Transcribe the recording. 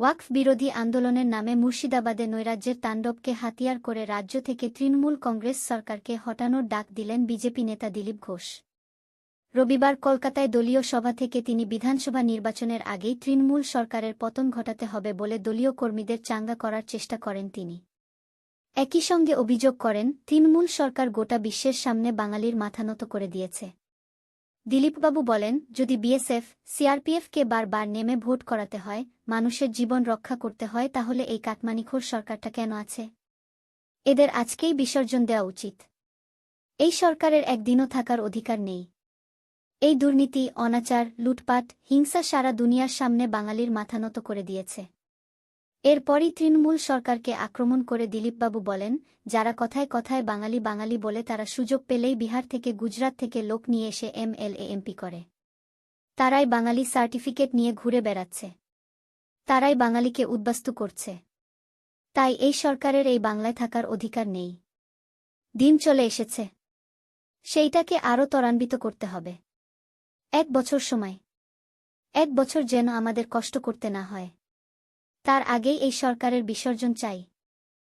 ওয়াকফ বিরোধী আন্দোলনের নামে মুর্শিদাবাদে নৈরাজ্যের তাণ্ডবকে হাতিয়ার করে রাজ্য থেকে তৃণমূল কংগ্রেস সরকারকে হটানোর ডাক দিলেন বিজেপি নেতা দিলীপ ঘোষ। রবিবার কলকাতায় দলীয় সভা থেকে তিনি বিধানসভা নির্বাচনের আগেই তৃণমূল সরকারের পতন ঘটাতে হবে বলে দলীয় কর্মীদের চাঙ্গা করার চেষ্টা করেন তিনি। একই সঙ্গে অভিযোগ করেন, তৃণমূল সরকার গোটা বিশ্বের সামনে বাঙালির মাথানত করে দিয়েছে। দিলীপবাবু বলেন, যদি বিএসএফ, সিআরপিএফকে বারবার নেমে ভোট করাতে হয়, মানুষের জীবন রক্ষা করতে হয়, তাহলে এই কাটমানিখোর সরকারটা কেন আছে? এদের আজকেই বিসর্জন দেওয়া উচিত। এই সরকারের একদিনও থাকার অধিকার নেই। এই দুর্নীতি, অনাচার, লুটপাট, হিংসা সারা দুনিয়ার সামনে বাঙালির মাথানত করে দিয়েছে। এরপরই তৃণমূল সরকারকে আক্রমণ করে দিলীপবাবু বলেন, যারা কথায় কথায় বাঙালি বাঙালি বলে তারা সুযোগ পেলেই বিহার থেকে গুজরাট থেকে লোক নিয়ে এসে এমএলএ, এমপি করে। তারাই বাঙালি সার্টিফিকেট নিয়ে ঘুরে বেড়াচ্ছে। তারাই বাঙালিকে উদ্বাস্তু করছে। তাই এই সরকারের এই বাংলায় থাকার অধিকার নেই। দিন চলে এসেছে। সেইটাকে আরও ত্বরান্বিত করতে হবে। এক বছর সময়। এক বছর যেন আমাদের কষ্ট করতে না হয়। তার আগেই এই সরকারের বিসর্জন চাই।